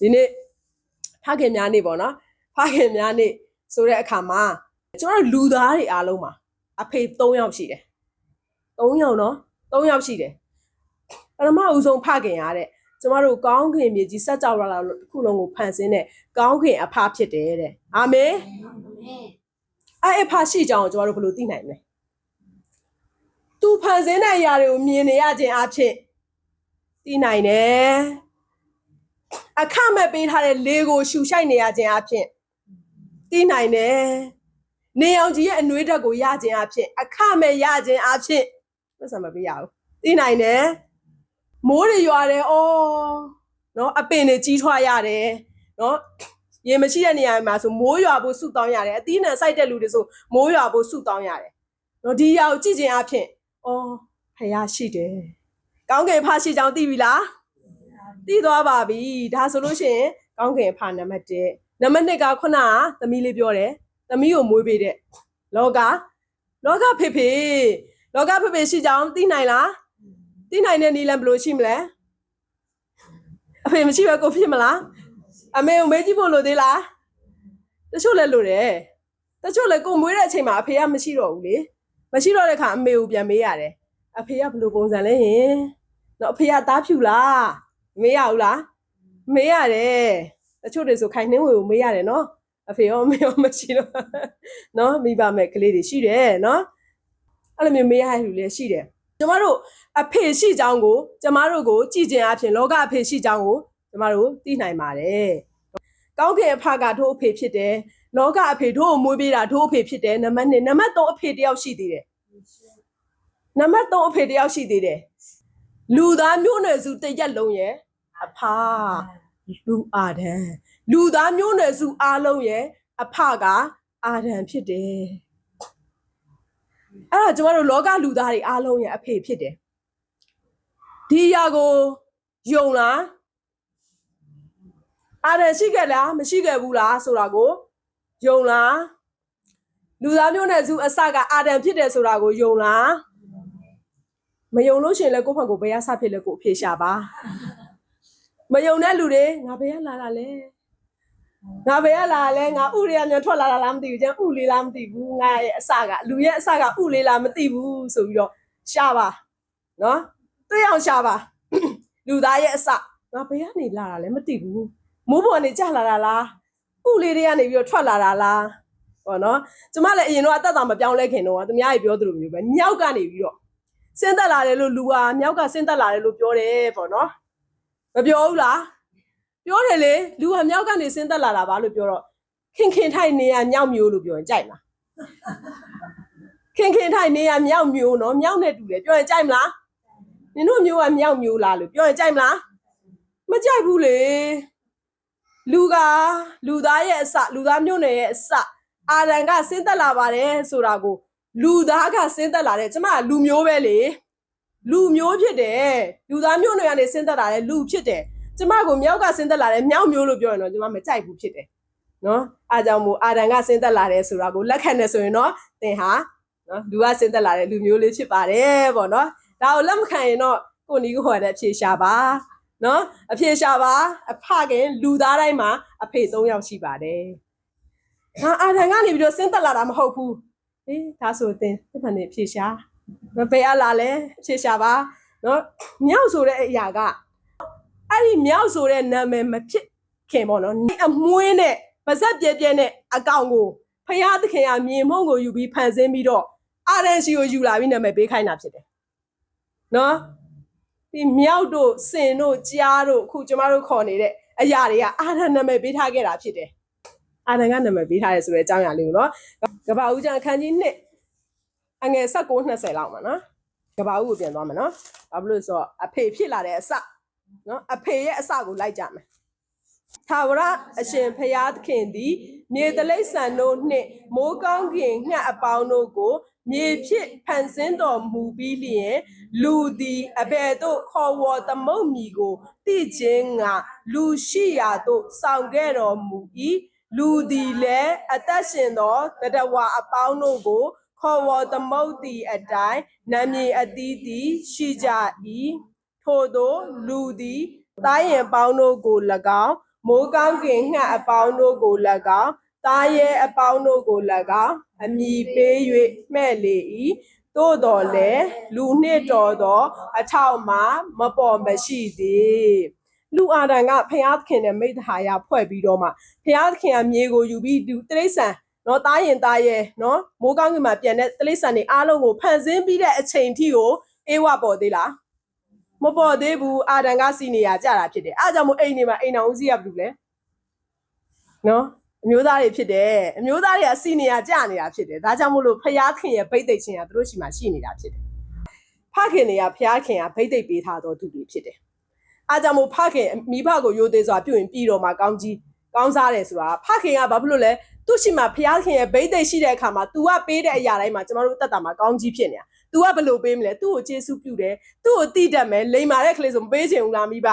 ဒီနေ့ဖခင်များနေ့ပေါ့နော်ဖခင်များနေ့ဆိုတဲ့အခါမှာကျွန်တော်တို့လူသားတွေအားလုံးမှာအဖေ3ယောက်ရှိတယ်3ယောက်နော်3ယောက်ရှိတယ်ပထမဦးဆုံးဖခင်ရတဲ့ကျမတို့ကောင်းခင်မြေကြီးစัจ java လာတစ်ခုလုံးကိုဖန်ဆင်းတဲ့ကောင်းခင်အဖဖြစ်တယ်တဲ့အာမင်အဲ့အဖရှိကြောင်းကိုကျမတို့ဘယ်လိုသိနိုင်မလဲသူဖန်ဆင်းတဲ့အရာတွေကိုမြင်နေရခြင်းအဖြစ်သိနိုင်တယ် အခမဲ့ပေးထားတဲ့လေကိုရှူရှိုက်နေရခြင်းအဖြစ်သိနိုင်တယ်နေအောင်ကြီးရဲ့အနှွေးဓာတ်ကိုရခြင်းအဖြစ်အခမဲ့ရခြင်းအဖြစ်သက်ဆံမပေးရဘူးသိနိုင်တယ်မိုးတွေရွာတယ်အော်နော်အပင်တွေကြီးထွားရတယ်နော်ရေမရှိတဲ့နေရာမှာဆိုမိုးရွာဖို့ဆုတောင်းရတယ်အသီးနှံစိုက်တဲ့လူတွေဆိုမိုးရွာဖို့ဆုတောင်းရတယ်နော်ဒီအရာကိုကြည့်ခြင်းအဖြစ်အော်ဖယားရှိတယ်ကောင်းကင်ဖရှိကြောင်းသိပြီလား တည်သွားပါပြီဒါဆိုလို့ရှိရင်ကောင်းကင်ဖာနံပါတ်1နံပါတ်2ကခုနကသမီးလေးပြောတယ်သမီးကိုမွေးပေးတဲ့လောကလောကဖေဖေလောကဖေဖေရှိကြောင်းသိနိုင်လားသိနိုင်တဲ့နီလန်ဘယ်လိုရှိမလဲအဖေမရှိဘဲကိုဖြစ်မလားအမေကိုမေးကြည့်ဖို့လိုသေးလားတချို့လည်းလိုတယ်တချို့လည်းကိုမွေးတဲ့အချိန်မှာအဖေကမရှိတော့ဘူးလေမရှိတော့တဲ့ခါအမေကိုပြန်မေးရတယ်အဖေကဘယ်လိုပုံစံလဲဟင်တော့အဖေကသားဖြူလား မေးရဘူးလားမေးရတယ်တချို့တွေဆိုခိုင်နှင်းဝေကိုမေးရတယ်နော်အဖေရောမေးရောမရှိတော့နော်မိဘမဲ့ကလေးတွေရှိတယ်နော်အဲ့လိုမျိုးမေးရတဲ့လူလည်းရှိတယ်ကျမတို့အဖေရှိကြောင်းကိုကျမတို့ကိုကြည်ကျင်အဖြစ်လောကအဖေရှိကြောင်းကိုကျမတို့သိနိုင်ပါတယ်ကောင်းကင်အဖကတို့အဖေဖြစ်တယ်လောကအဖေတို့ကိုမွေးပေးတာတို့အဖေဖြစ်တယ်နံပါတ်1နံပါတ်3အဖေတယောက်ရှိသေးတယ်နံပါတ်3အဖေတယောက်ရှိသေးတယ်လူသားမျိုးနွယ်စုတစ်ရက်လုံးရဲ့ အဖလူအာဒံလူသားမျိုးနွယ်စုအားလုံးရဲ့အဖကအာဒံဖြစ်တယ်အဲ့ဒါကျမတို့လောကလူသားတွေအားလုံးရဲ့အဖေဖြစ်တယ်ဒီအရာကိုယုံလားအာဒံရှိခဲ့လားမရှိခဲ့ဘူးလားဆိုတာကိုယုံလားလူသားမျိုးနွယ်စုအစကအာဒံဖြစ်တယ်ဆိုတာကိုယုံလားမယုံလို့ရှိရင်လည်းကိုယ့်ဘက်ကိုဘယ်ရစဖြစ်လဲကိုအဖြေရှာပါ မယုံတဲ့လူတွေငါဘယ်ကလာတာလဲငါဘယ်ကလာလဲငါဥရိယမြန်ထွက်လာတာလားမသိဘူးကျန်ဥလေးလားမသိဘူးငါရဲ့အစကလူရဲ့အစကဥလေးလားမသိဘူးဆိုပြီးတော့ရှာပါနော်တွေ့အောင်ရှာပါလူသားရဲ့အစငါဘယ်ကနေလာတာလဲမသိဘူးမိုးပေါ်နေကြလာတာလားဥလေးတွေကနေပြီးတော့ထွက်လာတာလားဟောနော်ကျမလည်းအရင်တော့အသက်တာမပြောင်းလဲခင်တော့သူများကြီးပြောသလိုမျိုးပဲမြောက်ကနေပြီးတော့ဆင်းသက်လာတယ်လို့လူဟာမြောက်ကဆင်းသက်လာတယ်လို့ပြောတယ်ပေါ့နော် မပြောဘူးလားပြောတယ်လေလူကမြောက်ကနေဆင်းသက်လာတာပါလို့ပြောတော့ခင်ခင်ထိုင်နေရမြောက်မျိုးလို့ပြောရင်ကြိုက်မလားခင်ခင်ထိုင်နေရမြောက်မျိုးနော်မြောက်နဲ့တူတယ်ပြောရင်ကြိုက်မလားနင်တို့မျိုးကမြောက်မျိုးလားလို့ပြောရင်ကြိုက်မလားမကြိုက်ဘူးလေလူကလူသားရဲ့အစလူသားမျိုးနယ်ရဲ့အစအာရန်ကဆင်းသက်လာပါတယ်ဆိုတာကိုလူသားကဆင်းသက်လာတယ်ကျမကလူမျိုးပဲလေ လူမျိုးဖြစ်တယ်လူသားမျိုးနွယ်ကနေဆင်းသက်လာတဲ့လူဖြစ်တယ်ကျမကိုမြောက်ကဆင်းသက်လာတဲ့မြောက်မျိုးလို့ပြောရင်တော့ကျမမကြိုက်ဘူးဖြစ်တယ်နော်အားကြောင့်မို့အာဒံကဆင်းသက်လာတယ်ဆိုတာကိုလက်ခံနေဆိုရင်တော့သင်ဟာနော်လူကဆင်းသက်လာတဲ့လူမျိုးလေးဖြစ်ပါတယ်ပေါ့နော်ဒါကိုလက်မခံရင်တော့ကိုနီကိုဟောတဲ့အဖြေရှာပါနော်အဖြေရှာပါအဖခင်လူသားတိုင်းမှာအဖေ၃ယောက်ရှိပါတယ်ဟာအာဒံကနေပြီးတော့ဆင်းသက်လာတာမဟုတ်ဘူးအေးဒါဆိုသင်သင်ကနေအဖြေရှာ မပေးအပ်လာလဲဖြေရှာပါနော်မြောက်ဆိုတဲ့အရာကအဲ့ဒီမြောက်ဆိုတဲ့နာမည်မဖြစ်ခင်ပေါ့နော်အမွှေးနဲ့ပါဇက်ပြဲပြဲနဲ့အကောင်ကိုဖယားသခင်ကမြေမုံကိုယူပြီးဖန်ဆင်းပြီးတော့အာရန်စီကိုယူလာပြီးနာမည်ပေးခိုင်းတာဖြစ်တယ်နော်ဒီမြောက်တို့စင်တို့ကြားတို့အခုကျမတို့ခေါ်နေတဲ့အရာတွေကအာရန်နာမည်ပေးထားခဲ့တာဖြစ်တယ်အာရန်ကနာမည်ပေးထားတယ်ဆိုတဲ့အကြောင်းအရာလေးကိုနော်ကပ္ပဦးကျန်အခန်းကြီး1 အငယ်19 20လောက်မှာနော်ကဘာဦးကိုပြန်သွားမယ်နော်ဘာဖြစ်လို့လဲဆိုတော့အဖေဖြစ်လာတဲ့အစနော်အဖေရဲ့အစကိုလိုက်ကြမယ်သာဝရအရှင်ဖရာသခင်သည်မြေတလိษံတို့နှင့်မိုးကောင်းကင်ငှက်အပေါင်းတို့ကို မြေဖြစ်ဖန်ဆင်းတော်မူပြီးလျင်လူသည်အဘယ်သို့ခေါ်ဝေါ်သမုတ်မီကိုတိခြင်းငါလူရှိရာသို့ဆောင်ခဲ့တော်မူ၏လူသည်လည်းအသက်ရှင်သောတတဝအပေါင်းတို့ကို ခေါ်ဝေါ်သမုတ်တီအတိုင်းနာမည်အသီးသီးရှိကြ၏ထို့သောလူသည်တားရင်ပေါင်းတို့ကို၎င်းမိုးကောင်းကင်ငှက်အပေါင်းတို့ကို၎င်းတားရဲအပေါင်းတို့ကို၎င်းအမိပေး၍မှဲ့လေ၏သို့တော်လည်းလူနှင့်တော်သောအထောက်မှမပေါ်မရှိသေးလူအာဒံကဖျားသခင်နဲ့မိတ္တဟာယဖွဲ့ပြီးတော့မှဖျားသခင်ကမြေကိုယူပြီးသူတိရစ္ဆာန် နော်တားရင်တားရဲနော်မိုးကောင်းကင်မှာပြန်တဲ့တိရစ္ဆာန်တွေအားလုံးကိုဖန်ဆင်းပြီးတဲ့အချိန်ထိကိုအေးဝပေါ်သေးလားမပေါ်သေးဘူးအာဒံကစီနေရကြတာဖြစ်တယ်အားကြောင့်မို့အိမ်နေမှာအိမ်အောင်ဦးစီးရဘူးလဲနော်အမျိုးသားတွေဖြစ်တယ်အမျိုးသားတွေကစီနေရကြနေတာဖြစ်တယ်ဒါကြောင့်မို့လို့ဖျားခင်ရဲ့ဗိတ်သိက်ချင်းကသူတို့ရှိမှရှိနေတာဖြစ်တယ်ဖခင်တွေကဖျားခင်ကဗိတ်သိက်ပေးထားတော်သူတွေဖြစ်တယ်အားကြောင့်မို့ဖခင်မိဘကိုယိုသေးစွာပြုရင်ပြီးတော့မှကောင်းကြီးကောင်းစားတယ်ဆိုတာဖခင်ကဘာဖြစ်လို့လဲ သူ့ရှိမှဖျားခင်ရဲ့ဗိတ်သိက်ရှိတဲ့အခါမှာ तू ကပေးတဲ့အရာတိုင်းမှာကျမတို့အသက်တာမှာကောင်းကြီးဖြစ်နေတာ तू ကဘယ်လိုပေးမလဲသူ့ကိုကျေးဇူးပြုတယ် သူ့ကိုတိတတ်မယ်လိန်မာတဲ့ကလေးဆိုမပေးချင်ဘူးလားမိဘ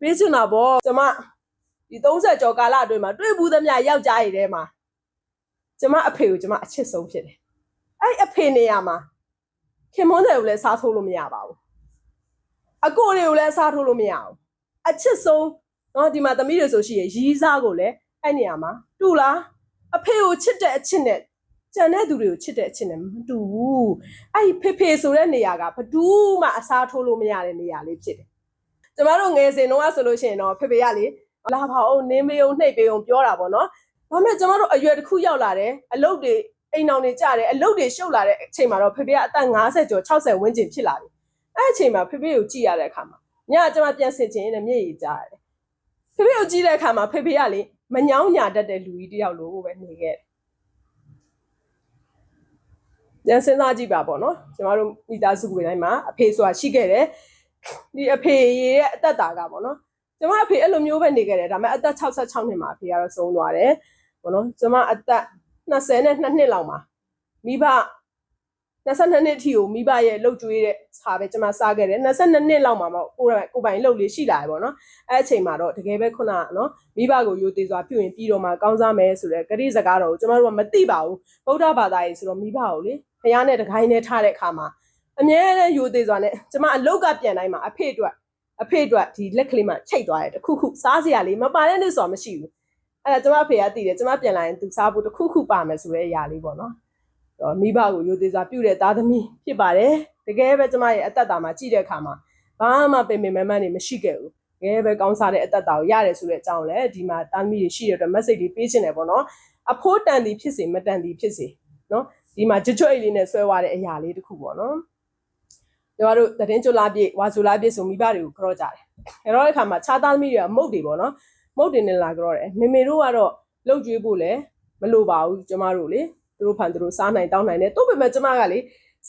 ပေးချင်တာဗောကျမဒီ30ကျော်ကာလအတွင်းမှာတွေ့ဘူးသမျှယောက်ျားရည်ထဲမှာကျမအဖေကိုကျမအချစ်ဆုံးဖြစ်တယ်အဲ့အဖေနေရာမှာခင်မွန်းတယ်ကိုလည်းစားထိုးလို့မရပါဘူးအကိုတွေကိုလည်းစားထိုးလို့မရဘူးအချစ်ဆုံးเนาะဒီမှာသမီးတွေဆိုရှိရရီးစားကိုလည်းအဲ့နေရာမှာတူလား အဖေကိုချစ်တဲ့အချစ်နဲ့ကျန်တဲ့သူတွေကိုချစ်တဲ့အချစ်နဲ့မတူဘူးအဲ့ဒီဖေဖေဆိုတဲ့နေရာကဘယ်သူမှအစားထိုးလို့မရတဲ့နေရာလေးဖြစ်တယ်။ကျမတို့ငယ်စဉ်တုန်းကဆိုလို့ရှိရင်တော့ဖေဖေကလေလာပါအောင်နင်းမေအောင်နှိပ်ပေးအောင်ပြောတာပေါ့နော်။ဒါပေမဲ့ကျမတို့အရွယ်တစ်ခုရောက်လာတယ်အလုပ်တွေအိမ်အောင်တွေကြတယ်အလုပ်တွေရှုပ်လာတဲ့အချိန်မှာတော့ဖေဖေကအသက်50ကျော်60ဝန်းကျင်ဖြစ်လာပြီ။အဲ့အချိန်မှာဖေဖေကိုကြည့်ရတဲ့အခါမှာညကကျမပြန်ဆင်ချင်ရင်မျက်ရည်ကျရတယ်။ဖေဖေကိုကြည့်တဲ့အခါမှာဖေဖေကလေ မညောင်းညာတတ်တဲ့လူကြီးတစ်ယောက်လိုပဲနေခဲ့တယ်ကျန်စဉ်းစားကြည့်ပါပေါ့နော်ကျမတို့မိသားစုဝင်တိုင်းမှာအဖေဆိုတာရှိခဲ့တယ်ဒီအဖေရဲ့အသက်တာကပေါ့နော်ကျမအဖေအဲ့လိုမျိုးပဲနေခဲ့တယ်ဒါပေမဲ့အသက်66နှစ်မှာအဖေကတော့ဆုံးသွားတယ်ပေါ့နော်ကျမအသက်22နှစ်လောက်မှာမိဘ 22နှစ်အထိကိုမိဘရဲ့လှုပ်ကြွေးတဲ့စာပဲကျမစားခဲ့တယ်22နှစ်လောက်မှာပေါ့ကိုယ်ကိုယ်ပိုင်လှုပ်လေးရှိလာတယ်ပေါ့နော်အဲ့အချိန်မှာတော့တကယ်ပဲခုနကနော်မိဘကိုယိုသေးစွာပြုရင်ပြီးတော့မှကောင်းစားမယ်ဆိုတဲ့ဂရိစကားတော်ကိုကျမတို့ကမသိပါဘူးဗုဒ္ဓဘာသာရေးဆိုတော့မိဘကိုလေဖះနဲ့တခိုင်းနဲ့ထားတဲ့အခါမှာအမြဲတမ်းယူသေးစွာနဲ့ကျမအလုတ်ကပြန်တိုင်းမှာအဖေအတွက်အဖေအတွက်ဒီလက်ကလေးမှချိတ်သွားတယ်တခုခုစားစရာလေးမပါတဲ့နေ့ဆိုတာမရှိဘူးအဲ့ဒါကျမအဖေကတည်တယ်ကျမပြန်လာရင်သူစားဖို့တခုခုပါမယ်ဆိုတဲ့အရာလေးပေါ့နော်တော့ မိဘကိုယူသေးစွာပြုတဲ့သားသမီးဖြစ်ပါတယ်တကယ်ပဲကျမရဲ့အသက်တာမှာကြည့်တဲ့အခါမှာဘာမှပင်ပင်မမန်းနေမရှိခဲ့ဘူးတကယ်ပဲကောင်းစားတဲ့အသက်တာကိုရတယ်ဆိုတဲ့အကြောင်းလည်းဒီမှာသားသမီးတွေရှိတဲ့အတွက် message လေးပေးချင်တယ်ပေါ့နော်အဖိုးတန်သည်ဖြစ်စေမတန်သည်ဖြစ်စေနော်ဒီမှာကြွကြွအိတ်လေးနဲ့ဆွဲသွားတဲ့အရာလေးတစ်ခုပေါ့နော်ကျမတို့သတင်းကြွလာပြည့်ဝါဆိုလာပြည့်ဆိုမိဘတွေကိုကြော့ကြတယ်အဲ့တော့ဒီခါမှာခြားသားသမီးတွေကမုတ်တွေပေါ့နော်မုတ်တွေနဲ့လာကြော့တယ်မေမေတို့ကတော့လှုပ်ကြွေးဖို့လည်းမလိုပါဘူးကျမတို့လေ သူတို့ဖန်သူတို့စားနိုင်တောင်းနိုင်တယ်တို့ပေမဲ့ကျမကလေ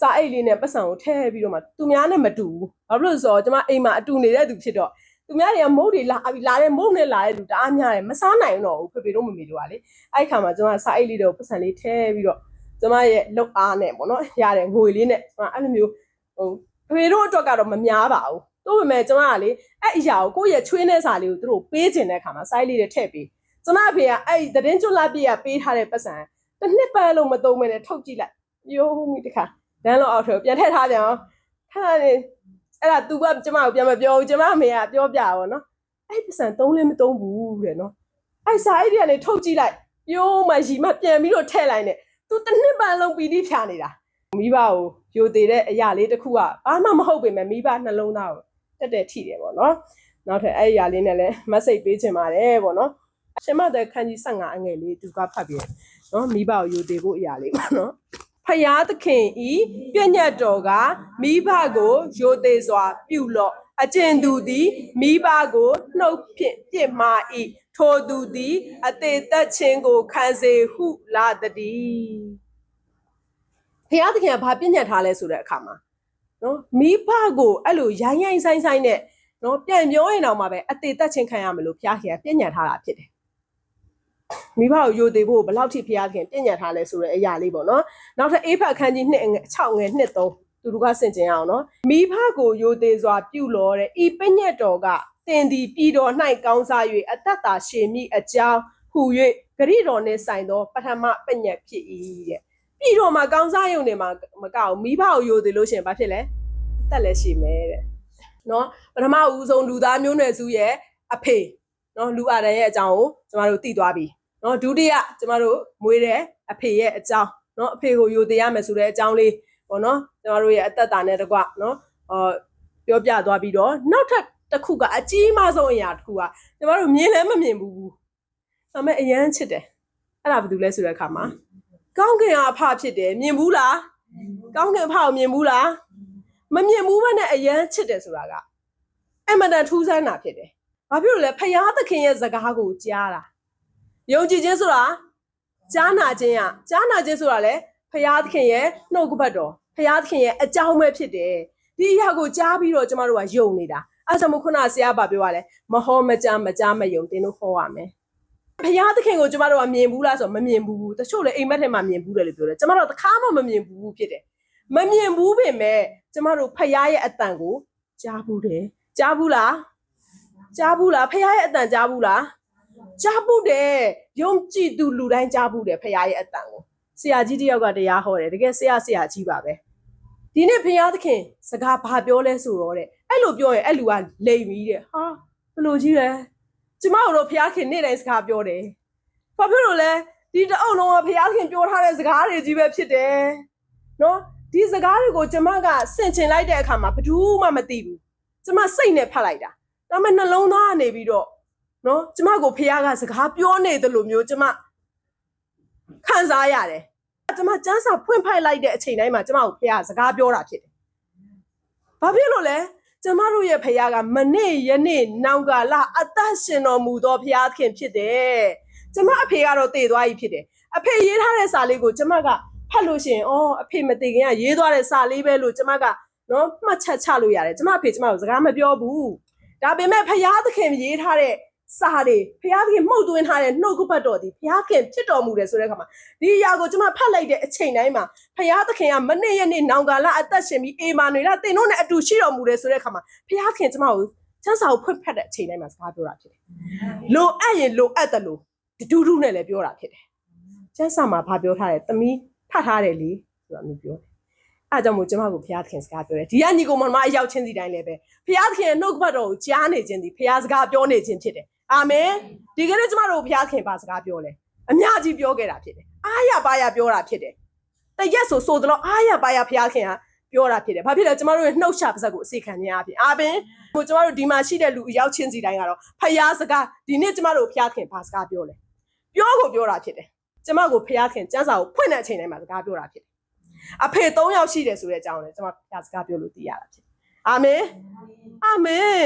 စားအိတ်လေးနဲ့ပတ်စံကိုထည့်ပြီးတော့မှသူများနဲ့မတူဘူးဘာလို့လဲဆိုတော့ကျမအိမ်မှာအတူနေတဲ့သူဖြစ်တော့သူများတွေကမုတ်တွေလာပြီးလာတဲ့မုတ်နဲ့လာတဲ့လူတအားများတယ်မစားနိုင်တော့ဘူးဖေဖေတို့မမေတို့ကလေအဲ့ခါမှာကျမစားအိတ်လေးတွေကိုပတ်စံလေးထည့်ပြီးတော့ကျမရဲ့လုတ်အားနဲ့ပေါ့နော်ရတဲ့ငွေလေးနဲ့ကျမအဲ့လိုမျိုးဟိုဖေတို့အတွက်ကတော့မများပါဘူးတို့ပေမဲ့ကျမကလေအဲ့အရာကိုကိုယ့်ရဲ့ချွေးနေစာလေးကိုသူတို့ပေးခြင်းတဲ့အခါမှာစိုက်လေးတွေထည့်ပေးကျမအဖေကအဲ့ဒီသတင်းကျွတ်လာပြည့်ကပေးထားတဲ့ပတ်စံ တစ်နှစ်ပတ်လုံးမသုံးမနဲ့ထုတ်ကြည့်လိုက်ယိုးမိတခါဒန်းလောက်အောက်ထဲပြန်ထည့်ထားကြအောင်ခါနေအဲ့ဒါ तू ကကျမကိုပြန်မပြောဘူးကျမအမေကပြောပြပါဘောနော်အဲ့ပတ်စံသုံးလည်းမသုံးဘူးတဲ့နော်အဲ့စာအိတ်တွေကနေထုတ်ကြည့်လိုက်ပြိုးမှရီမှပြန်ပြီးတော့ထည့်လိုက်နေသူတစ်နှစ်ပန်းလုံးပီတိဖြာနေတာမိဘကိုယိုသေးတဲ့အရာလေးတစ်ခုကဘာမှမဟုတ်ပေမဲ့မိဘနှလုံးသားကိုတက်တက်ထိတယ်ပေါ့နော်နောက်ထပ်အဲ့ဒီအရာလေးနဲ့လည်း message ပေးချင်ပါတယ်ပေါ့နော်ရှင်မတဲ့ခန်းကြီး15အငယ်လေးသူကဖတ်ပြီး နော်မိဘကိုယိုသေးဖို့အရာလေးပေါ့နော်ဖယားသခင်ဤပြည့်ညတ်တော်ကမိဘကိုယိုသေးစွာ ပြုလော့အကျဉ်သူသည်မိဘကိုနှုတ်ဖြင့်ပြစ်မှာဤထိုသူသည် အသေးသက်ခြင်းကိုခံစေဟုလာတည်းဖယားသခင်ကဘာပြည့်ညတ်ထားလဲဆိုတဲ့အခါမှာနော်မိဘကိုအဲ့လိုရိုင်းရိုင်းဆိုင်ဆိုင်နဲ့နော်ပြန်ပြောရင်တော့မှပဲအသေးသက်ခြင်းခံရမလို့ဖယားခင်ကပြည့်ညတ်ထားတာဖြစ်တယ် မိဘကိုယိုသေးဖို့ဘယ်လောက်ထိဖျားခင်ပြညတ်ထားလဲဆိုတဲ့အရာလေးပေါ့နော်နောက်ထပ်အေးဖတ်ခန်းကြီး2ငယ်6ငယ်2 3သူတို့ကဆင်ကျင်အောင်နော်မိဘကိုယိုသေးစွာပြုလို့တဲ့ဤပညတ်တော်ကတင်ဒီပြည်တော်၌ကောင်းစား၍အသက်တာရှည်မိအကြောင်းဟူ၍ဂရိတော်နှင့်ဆိုင်သောပထမပညတ်ဖြစ်၏တဲ့ပြည်တော်မှာကောင်းစားရုံနဲ့မှာမကောက်မိဘကိုယိုသေးလို့ရှရင်ဘာဖြစ်လဲအသက်လည်းရှည်မယ်တဲ့နော်ပထမဦးဆုံးလူသားမျိုးနွယ်စုရဲ့အဖေနော်လူအာဒန်ရဲ့အကြောင်းကိုကျမတို့သိသွားပြီ နော်ဒုတိယကျမတို့မွေးတဲ့အဖေရဲ့အကြောင်းနော်အဖေကိုယူသေးရမယ်ဆိုတဲ့အကြောင်းလေးပေါ့နော်ကျမတို့ရဲ့အသက်တာနဲ့တကွနော်အော်ပြောပြသွားပြီးတော့နောက်ထပ်တစ်ခုကအကြီးမားဆုံးအရာတစ်ခုကကျမတို့မြင်လည်းမမြင်ဘူးဒါပေမဲ့အရန်ချစ်တယ်အဲ့ဒါဘာလို့လဲဆိုတဲ့အခါမှာကောင်းကင်ကအဖဖြစ်တယ်မြင်ဘူးလားကောင်းကင်အဖကိုမြင်ဘူးလားမမြင်ဘူးဘဲနဲ့အရန်ချစ်တယ်ဆိုတာကအမှန်တန်ထူးဆန်းတာဖြစ်တယ်ဘာဖြစ်လို့လဲဖယားသခင်ရဲ့စကားကိုကြားတာ ယုံကြည်ခြင်းဆိုတာကြားနာခြင်းอ่ะကြားနာခြင်းဆိုတာလေဖယားသခင်ရဲ့နှုတ်ကပတ်တော်ဖယားသခင်ရဲ့အကြောင်းပဲဖြစ်တယ်ဒီအရာကိုကြားပြီးတော့ကျမတို့ကယုံနေတာအဲဒါကြောင့်မို့ခုနဆရာဘာပြောရလဲမဟောမကြားမကြားမယုံတင်းတို့ဟောရမယ်ဖယားသခင်ကိုကျမတို့ကမြင်ဘူးလားဆိုတော့မမြင်ဘူးတချို့လေအိမ်မက်ထဲမှာမြင်ဘူးတယ်လို့ပြောတယ်ကျမတို့ကတစ်ခါမှမမြင်ဘူးဖြစ်တယ်မမြင်ဘူးပင်မဲ့ကျမတို့ဖယားရဲ့အတန်ကိုကြားဘူးတယ်ကြားဘူးလားကြားဘူးလားဖယားရဲ့အတန်ကြားဘူးလားကြားဘူးတယ် ယုံကြည်သူလူတိုင်းကြားဘူးတယ်ဖယားရဲ့အတန်ကိုဆရာကြီးတယောက်ကတရားဟောတယ်တကယ်ဆရာဆရာကြီးပါပဲဒီနေ့ဖယားသခင်စကားဘာပြောလဲဆိုတော့တဲ့အဲ့လိုပြောရင်အဲ့လူကလိမ်ပြီးတဲ့ဟာဘယ်လိုကြီးလဲကျမတို့ဖယားခင်နေ့တိုင်းစကားပြောတယ်ဘာဖြစ်လို့လဲဒီတအုပ်လုံးကဖယားခင်ပြောထားတဲ့စကားတွေကြီးပဲဖြစ်တယ်နော်ဒီစကားတွေကိုကျမကဆင်ချင်လိုက်တဲ့အခါမှာဘယ်သူမှမသိဘူးကျမစိတ်နဲ့ဖတ်လိုက်တာဒါပေမဲ့နှလုံးသားကနေပြီးတော့ နော်ကျမကိုဖယားကစကားပြောနေတယ်လို့မျိုးကျမခံစားရတယ်ကျမစမ်းစာဖွင့်ဖိုက်လိုက်တဲ့အချိန်တိုင်းမှာကျမကိုဖယားစကားပြောတာဖြစ်တယ်ဘာဖြစ်လို့လဲကျမတို့ရဲ့ဖယားကမနေ့ယနေ့နောင်ကာလအသက်ရှင်တော်မူသောဖယားခင်ဖြစ်တယ်ကျမအဖေကတော့တည်သွားပြီဖြစ်တယ်အဖေရေးထားတဲ့စာလေးကိုကျမကဖတ်လို့ရှိရင်အော်အဖေမတည်ခင်ကရေးသွားတဲ့စာလေးပဲလို့ကျမကနော်မှတ်ချက်ချလို့ရတယ်ကျမအဖေကျမကိုစကားမပြောဘူးဒါပေမဲ့ဖယားသခင်ရေးထားတဲ့ စာတွေဖျားခင်မှုတ်သွင်းထားတဲ့နှုတ်ကပတ်တော်ဒီဖျားခင်ဖြစ်တော်မူတယ်ဆိုတဲ့အခါမှာဒီအရာကိုကျွန်မဖတ်လိုက်တဲ့အချိန်တိုင်းမှာဖျားသခင်ကမနေ့ရက်နေ့နောင်ကာလအသက်ရှင်ပြီးအေမာနွေလာတင်တို့နဲ့အတူရှိတော်မူတယ်ဆိုတဲ့အခါမှာဖျားခင်ကျွန်မကိုချမ်းစာကိုဖွင့်ဖတ်တဲ့အချိန်တိုင်းမှာစကားပြောတာဖြစ်တယ်။လိုအပ်ရင်လိုအပ်တယ်လို့တူတူနဲ့လည်းပြောတာဖြစ်တယ်။ချမ်းစာမှာဘာပြောထားလဲ။သမီးဖတ်ထားတယ်လေဆိုတာမျိုးပြောတယ်။အဲအကြောင့်မို့ကျွန်မကိုဖျားသခင်စကားပြောတယ်။ဒီကညီကိုမမအရောက်ချင်းစီတိုင်းလည်းပဲဖျားသခင်ရဲ့နှုတ်ကပတ်တော်ကိုကြားနေခြင်းဒီဖျားစကားပြောနေခြင်းဖြစ်တယ်။ အာမင်ဒီကနေ့ကျမတို့ဘုရားခင်ပါစကားပြောလဲအများကြီးပြောခဲ့တာဖြစ်တယ်အားရပါရပြောတာဖြစ်တယ်တရက်ဆိုဆိုတော့အားရပါရဘုရားခင်ကပြောတာဖြစ်တယ်ဘာဖြစ်လဲကျမတို့ရဲ့နှုတ်ချပါဇက်ကိုအစီခံခြင်းအပြင်အာပင်ဟိုကျမတို့ဒီမှာရှိတဲ့လူအရောက်ချင်းစီတိုင်းကတော့ဖျားစကားဒီနေ့ကျမတို့ဘုရားခင်ပါစကားပြောလဲပြောကိုပြောတာဖြစ်တယ်ကျမကိုဘုရားခင်စံစာကိုဖွင့်တဲ့အချိန်တိုင်းမှာစကားပြောတာဖြစ်တယ်အဖေ၃ယောက်ရှိတယ်ဆိုတဲ့အကြောင်းလည်းကျမဘုရားစကားပြောလို့သိရတာဖြစ်အာမင်အာမင်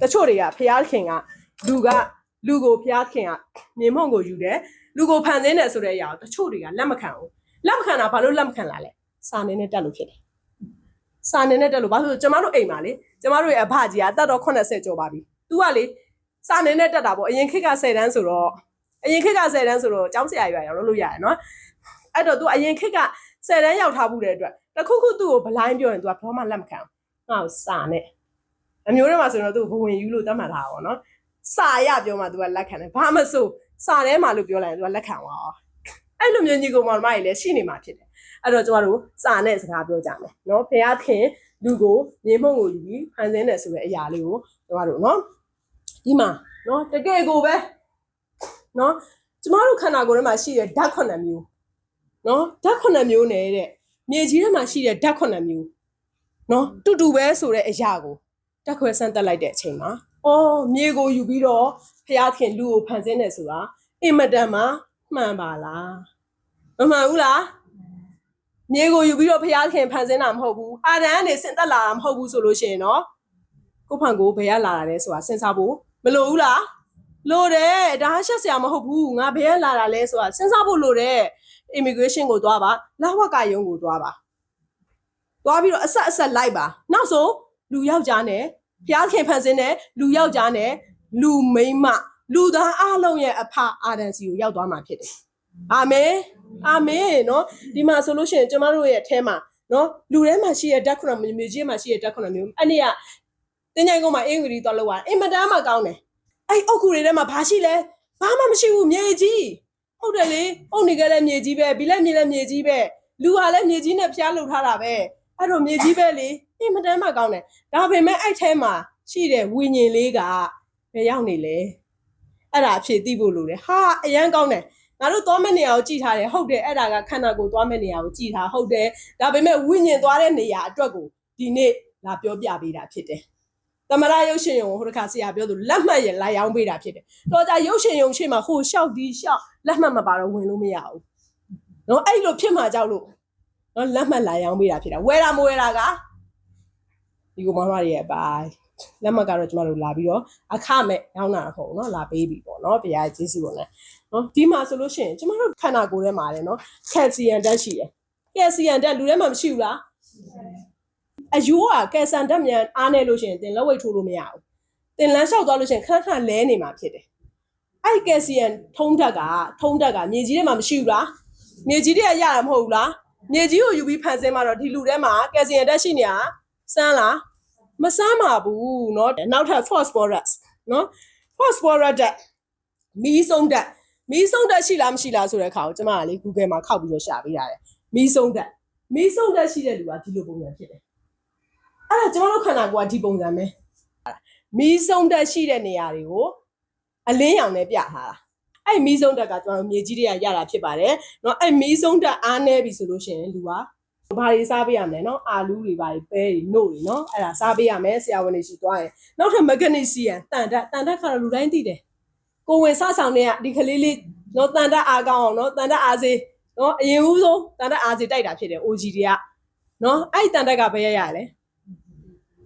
တချို့တွေကဖျားခင်ကလူကလူကိုဖျားခင်ကမြင်မုံကိုယူတယ်လူကိုဖန်ဆင်းတယ်ဆိုတဲ့အရာကိုတချို့တွေကလက်မခံဘူးလက်မခံတာဘာလို့လက်မခံလာလဲစာနေနဲ့တက်လို့ဖြစ်တယ်စာနေနဲ့တက်လို့ဘာလို့လဲကျမတို့အိမ်မှာလေကျမတို့ရဲ့အဖကြီးကအသက်တော့80ကျော်ပါပြီ။ तू ကလေစာနေနဲ့တက်တာပေါ့အရင်ခေတ်က10တန်းဆိုတော့အရင်ခေတ်က10တန်းဆိုတော့ကျောင်းဆရာရွာရောက်လို့ရတယ်နော်။အဲ့တော့ तू အရင်ခေတ်က10တန်းရောက်ထားမှုတဲ့အတွက်တခုခုသူ့ကိုဘလိုင်းပြောရင် तू ကဘာမှလက်မခံဘူး။ငါ့ကိုစာနဲ့ အမျိုးတွေမှာဆိုတော့သူဘဝင်ယူလို့တတ်မှတ်ထားတာပေါ့နော်စာရပြောမှ तू ကလက်ခံတယ်ဘာမဆိုစာထဲမှာလို့ပြောလိုက်ရင် तू ကလက်ခံသွားအဲ့လိုမျိုးညီကောင်မောင်မကြီးလည်းရှိနေမှာဖြစ်တယ်အဲ့တော့ကျမတို့စာနဲ့စကားပြောကြမယ်နော်ဘုရားခင်လူကိုမြေမှုန့်ကိုယူပြီးဖန်ဆင်းတယ်ဆိုတဲ့အရာလေးကိုကျမတို့နော်ဒီမှာနော်တကယ်ကိုပဲနော်ကျမတို့ခန္ဓာကိုယ်ထဲမှာရှိတဲ့ဓာတ်ခုနှစ်မျိုးနော်ဓာတ်ခုနှစ်မျိုးနဲ့တဲ့မြေကြီးထဲမှာရှိတဲ့ဓာတ်ခုနှစ်မျိုးနော်တူတူပဲဆိုတဲ့အရာကို တက်ခွဲဆန်းတက်လိုက်တဲ့အချိန်မှာအော်မြေကိုယူပြီးတော့ဖျားခင်လူကိုဖန်ဆင်းတယ်ဆိုတာအင်မတန်မှမှန်ပါလားမမှန်ဘူးလားမြေကိုယူပြီးတော့ဖျားခင်ဖန်ဆင်းတာမဟုတ်ဘူးအာဒန်ကနေဆင်တက်လာတာမဟုတ်ဘူးဆိုလို့ရှိရင်နော်ကိုဖန်ကိုဘယ်ရလာတာလဲဆိုတာစဉ်းစားဖို့မလိုဘူးလားလိုတယ်ဒါရှက်စရာမဟုတ်ဘူးငါဘယ်ရလာတာလဲဆိုတာစဉ်းစားဖို့လိုတယ် immigration ကိုသွားပါလာဝကရုံးကိုသွားပါသွားပြီးတော့အဆက်အဆက်လိုက်ပါနောက်ဆုံး လူယောက်ျားနဲ့ဖျားခင်ဖန်ဆင်းတဲ့လူယောက်ျားနဲ့လူမိန်းမလူသားအလုံးရဲ့အဖအာဒန်စီကိုရောက်သွားမှာဖြစ်တယ်။အာမင်။အာမင်နော်ဒီမှာဆိုလို့ရှိရင်ကျမတို့ရဲ့အထဲမှာနော်လူထဲမှာရှိတဲ့ဓာတ်ခုနမျိုးမျိုးကြီးမှာရှိတဲ့ဓာတ်ခုနမျိုးအဲ့ဒီကတင်းကြိုင်ကုန်းမှာအင်္ဂလိပ်သွားလို့ရတယ်အင်မတန်မှကောင်းတယ်။အဲ့အုတ်ကူတွေထဲမှာဘာရှိလဲဘာမှမရှိဘူးမြေကြီးဟုတ်တယ်လေအုတ်နေကလည်းမြေကြီးပဲဘီလက်မြေလည်းမြေကြီးပဲလူဟာလည်းမြေကြီးနဲ့ဖျားလှုပ်ထားတာပဲ အဲ့တော့မြေကြီးပဲလေအင်မတန်မှကောင်းတယ်ဒါပေမဲ့အဲ့ထဲမှာရှိတဲ့ဝိညာဉ်လေးကဘယ်ရောက်နေလဲအဲ့ဒါအဖြစ်သိဖို့လိုတယ်ဟာအရန်ကောင်းတယ်ငါတို့သွားမယ့်နေရာကိုကြည်ထားတယ်ဟုတ်တယ်အဲ့ဒါကခန္ဓာကိုယ်သွားမယ့်နေရာကိုကြည်ထားဟုတ်တယ်ဒါပေမဲ့ဝိညာဉ်သွားတဲ့နေရာအတွက်ကိုဒီနေ့လာပြောပြပေးတာဖြစ်တယ်သမရရုပ်ရှင်ယုံဟိုတစ်ခါဆရာပြောသူလက်မှတ်ရလာရောင်းပေးတာဖြစ်တယ်တော့ကြရုပ်ရှင်ယုံရှိမှဟိုလျှောက်ဒီလျှောက်လက်မှတ်မပါတော့ဝင်လို့မရဘူးနော်အဲ့လိုဖြစ်မှကြောက်လို့ နော်လက်မှတ်လာရောင်းပေးတာဖြစ်တာဝယ်တာမဝယ်တာကဒီကိုမမတွေရဲ့အပိုင်းလက်မှတ်ကတော့ကျမတို့လာပြီးတော့အခမဲ့ရောင်းတာမဟုတ်နော်လာပေးပြီပေါ့နော်ဘုရားကျေးဇူးပေါ့နော်နော်ဒီမှာဆိုလို့ရှိရင်ကျမတို့ခန္ဓာကိုယ်ထဲမှာလည်းနော်ကယ်ဆီယမ်ဓာတ်ရှိတယ်ကယ်ဆီယမ်ဓာတ်လူထဲမှာမရှိဘူးလားအယူကကယ်ဆန်ဓာတ်မြန်အားနေလို့ရှိရင်တင်လက်ဝိတ်ထိုးလို့မရဘူးတင်လန်းလျှောက်သွားလို့ရှိရင်ခဏခဏလဲနေမှာဖြစ်တယ်အဲ့ကယ်ဆီယမ်ထုံးဓာတ်ကထုံးဓာတ်ကမြေကြီးထဲမှာမရှိဘူးလားမြေကြီးထဲကရတာမဟုတ်ဘူးလား မြေကြီးကိုယူပြီးဖန်ဆင်းမှတော့ဒီလူထဲမှာကယ်ဆီယမ်ဓာတ်ရှိနေတာစမ်းလား မဆမ်းပါဘူးเนาะနောက်ထပ် phosphorus เนาะ phosphorus ဓာတ်မီးဆုံးဓာတ်မီးဆုံးဓာတ်ရှိလားမရှိလားဆိုတဲ့အခါကိုကျမကလေ Google မှာခောက်ပြီးတော့ရှာပေးရတယ်မီးဆုံးဓာတ်မီးဆုံးဓာတ်ရှိတဲ့လူကဒီလိုပုံစံဖြစ်တယ်အဲ့ဒါကျမတို့ခန္ဓာကိုယ်ကဒီပုံစံပဲမီးဆုံးဓာတ်ရှိတဲ့နေရာတွေကိုအလင်းရောင်နဲ့ပြထားတာ အဲ့မီးဆုံးဓာတ်ကကျမတို့မြေကြီးတွေကရတာဖြစ်ပါတယ်เนาะအဲ့မီးဆုံးဓာတ်အားနေပြီဆိုလို့ရှိရင်လူက ဘာတွေစားပေးရမလဲเนาะအာလူးတွေဘာတွေပဲတွေနို့တွေเนาะအဲ့ဒါစားပေးရမယ်ဆရာဝန်တွေရှိသွားရင်နောက်ထပ်မဂနီဆီယမ်တန်တက်တန်တက်ခါတော့လူတိုင်းသိတယ်ကိုဝင်စားဆောင်တွေကဒီကလေးလေးเนาะတန်တက်အားကောင်းအောင်เนาะတန်တက်အားစေးเนาะအရင်ဦးဆုံးတန်တက်အားစေးတိုက်တာဖြစ်တယ် OG တွေကเนาะအဲ့ဒီတန်တက်ကဘယ်ရရလဲ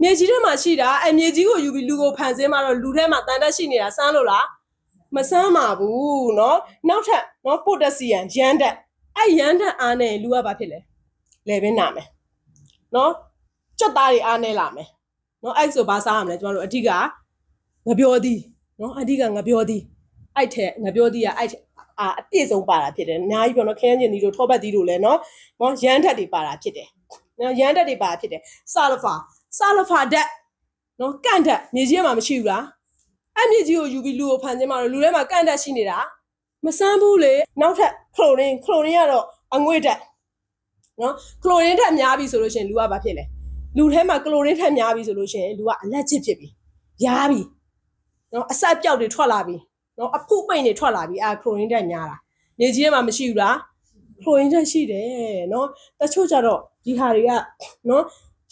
မြေကြီးထဲမှာရှိတာအဲ့မြေကြီးကိုယူပြီးလူကိုဖန်ဆင်းမှတော့လူထဲမှာတန်တက်ရှိနေတာစမ်းလို့လား မစမ်းပါဘူးเนาะနောက်ထပ်เนาะပိုတက်ဆီယမ်ရန်တက်အဲ့ရန်တက်အားနဲ့လူကဘာဖြစ်လဲ လေဘင်းနာမယ်နော်ကြွက်သားတွေအားနေလာမယ်နော်အဲ့ဆိုဘာစားရမလဲကျမတို့အဓိကငပြောသည်နော်အဓိကငပြောသည်အဲ့ထဲငပြောသည်ကအဲ့အာအပြည့်စုံပါတာဖြစ်တယ်အများကြီးပြောနော်ခရမ်းကျင်ဒီတို့ထောပတ်သီးတို့လည်းနော်နော်ရမ်းထက်တွေပါတာဖြစ်တယ်နော်ရမ်းထက်တွေပါတာဖြစ်တယ်ဆာလဖာဆာလဖာဓာတ်နော်ကန့်ဓာတ်မြေကြီးထဲမှာမရှိဘူးလား အဲ့မြေကြီးကိုယူပြီးလူကိုဖန်ဆင်းမှတော့လူထဲမှာကန့်ဓာတ်ရှိနေတာမဆန်းဘူးလေနောက်ထပ်ခလိုရင်းခလိုရင်းကတော့အငွေ့ဓာတ်နော်ကလိုရင်းထက်များပြီဆိုလို့ရှိရင်လူကဘာဖြစ်လဲလူထဲမှာကလိုရင်းထက်များပြီဆိုလို့ရှိရင်လူကအလက်ချစ်ဖြစ်ပြီရားပြီနော်အဆက်ပြောက်တွေထွက်လာပြီနော်အဖုပိန်တွေထွက်လာပြီအာကလိုရင်းထက်များတာနေကြီးထဲမှာမရှိဘူးလားကလိုရင်းထက်ရှိတယ်နော်တချို့ကြတော့ဒီဟာတွေကနော်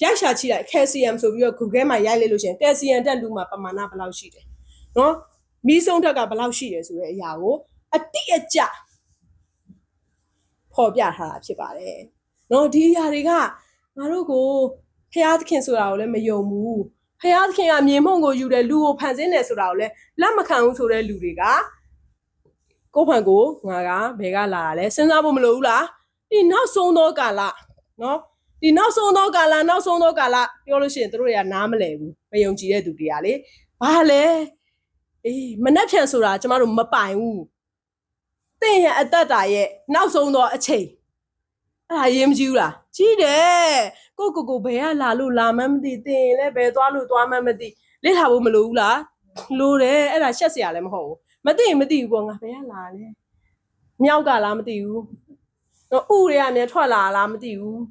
ရိုက်ရှာချိလိုက်ကယ်ဆီယမ်ဆိုပြီးတော့ Google မှာရိုက်လိုက်လို့ရှိရင်ကယ်ဆီယမ်တက်လူမှာပမာဏဘယ်လောက်ရှိတယ် နော်မီးဆုံးဓာတ်ကဘယ်လောက်ရှိတယ်ဆိုတဲ့အရာကိုအတိအကျဖော်ပြထားတာဖြစ်ပါတယ်နော်ဒီအရာတွေကငါတို့ကိုဖျားသခင်ဆိုတာကိုလည်းမယုံဘူးဖျားသခင်ကမြေမှုန့်ကိုယူတယ်လူကိုဖန်ဆင်းတယ်ဆိုတာကိုလည်းလက်မခံဘူးဆိုတဲ့လူတွေကကိုယ့်ဖန်ကိုငါကဘယ်ကလာတာလဲစဉ်းစားဖို့မလိုဘူးလားဒီနောက်ဆုံးသောကာလနော်ဒီနောက်ဆုံးသောကာလနောက်ဆုံးသောကာလပြောလို့ရှိရင်တို့တွေကနားမလည်ဘူးမယုံကြည်တဲ့သူတွေကလေဘာလဲ အေးမနှက်ဖြန်ဆိုတာကျမတို့မပိုင်ဘူးတင့်ရဲ့အသက်တာရဲ့နောက်ဆုံးသောအချိန်အဲ့ဒါရေးမကြည့်ဘူးလားကြည့်တယ်ကိုကိုကိုဘယ်ကလာလို့လာမှန်းမသိတင်ရင်လည်းဘယ်သွားလို့သွားမှန်းမသိလေ့လာဖို့မလိုဘူးလားလိုတယ်အဲ့ဒါရှက်စရာလည်းမဟုတ်ဘူးမသိရင်မသိဘူးပေါ့ငါဘယ်ကလာလဲမြောက်ကလားမသိဘူးတော့ဥတွေကမြန်ထွက်လာလားမသိဘူး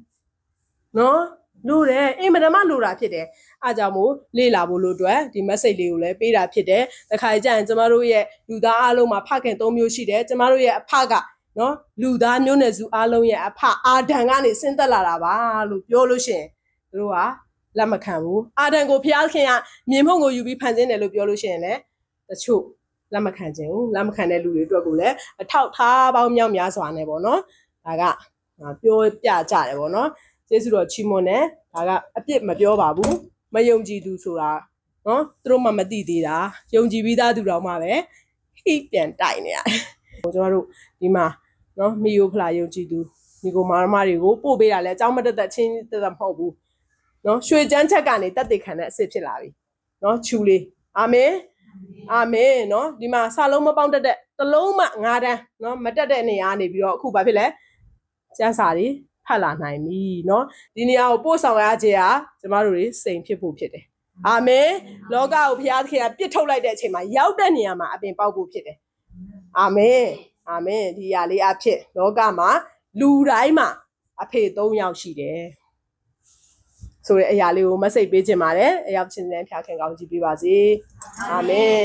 နော်လိုတယ်အင်မတမလိုတာဖြစ်တယ် အားကြောင့်မို့လေ့လာဖို့လို့အတွက်ဒီ message လေးကိုလည်းပေးတာဖြစ်တယ်တခါကြရင်ကျမတို့ရဲ့လူသားအားလုံးမှာဖခင်၃မျိုးရှိတယ်ကျမတို့ရဲ့အဖကနော်လူသားမျိုးနွယ်စုအားလုံးရဲ့အဖအာဒံကနေဆင်းသက်လာတာပါလို့ပြောလို့ရှိရင်သူတို့ကလက်မခံဘူးအာဒံကိုဖျားခင်ကမြင်မှုကိုယူပြီးဖန်ဆင်းတယ်လို့ပြောလို့ရှိရင်လည်းတချို့လက်မခံခြင်းဘူးလက်မခံတဲ့လူတွေအတွက်ကိုလည်းအထောက်ထားပေါင်းမြောက်များစွာနဲ့ပေါ့နော်ဒါကငါပြောပြကြတယ်ပေါ့နော်ကျေးဇူးတော်ချီးမွမ်းတယ်ဒါကအပြစ်မပြောပါဘူး မယုံကြည်သူဆိုတာနော်သူတို့မှမသိသေးတာယုံကြည်ပြီးသားသူတော်မှပဲဟိပြန်တိုက်နေရတယ်ဟိုကျွန်တော်တို့ဒီမှာ နော်မီယိုဖလာယုံကြည်သူဒီကိုမာရမတွေကိုပို့ပေးတာလဲအเจ้าမတက်တက်ချင်းတက်တက်မဟုတ်ဘူးနော်ရွှေချမ်းချက်ကနေတက်တည်ခံတဲ့အစ်စ်ဖြစ်လာပြီနော်ချူလေးအာမင်အာမင်နော်ဒီမှာစာလုံးမပေါက်တတ်တဲ့တစ်လုံးမှငါးတန်းနော်မတက်တဲ့နေရာနေပြီးတော့အခုဘာဖြစ်လဲကျန်းစာတွေ ဖတ်လာနိုင်ပြီနော်ဒီနေရာကိုပို့ဆောင်ရခြင်းဟာကျမတို့တွေစိန်ဖြစ်ဖို့ဖြစ်တယ်အာမင်လောကကိုဘုရားသခင်ကပြစ်ထုတ်လိုက်တဲ့အချိန်မှာရောက်တဲ့နေရာမှာအပင်ပေါက်ဖို့ဖြစ်တယ်အာမင်အာမင်ဒီຢာလေးအဖြစ်လောကမှာလူတိုင်းမှာအဖေ၃ယောက်ရှိတယ်ဆိုတဲ့အရာလေးကိုမက်ဆေ့ပေးခြင်းပါတယ်အရောက်ချင်းတဲ့ဖျားခင်ကောင်းကြီးပေးပါစေအာမင်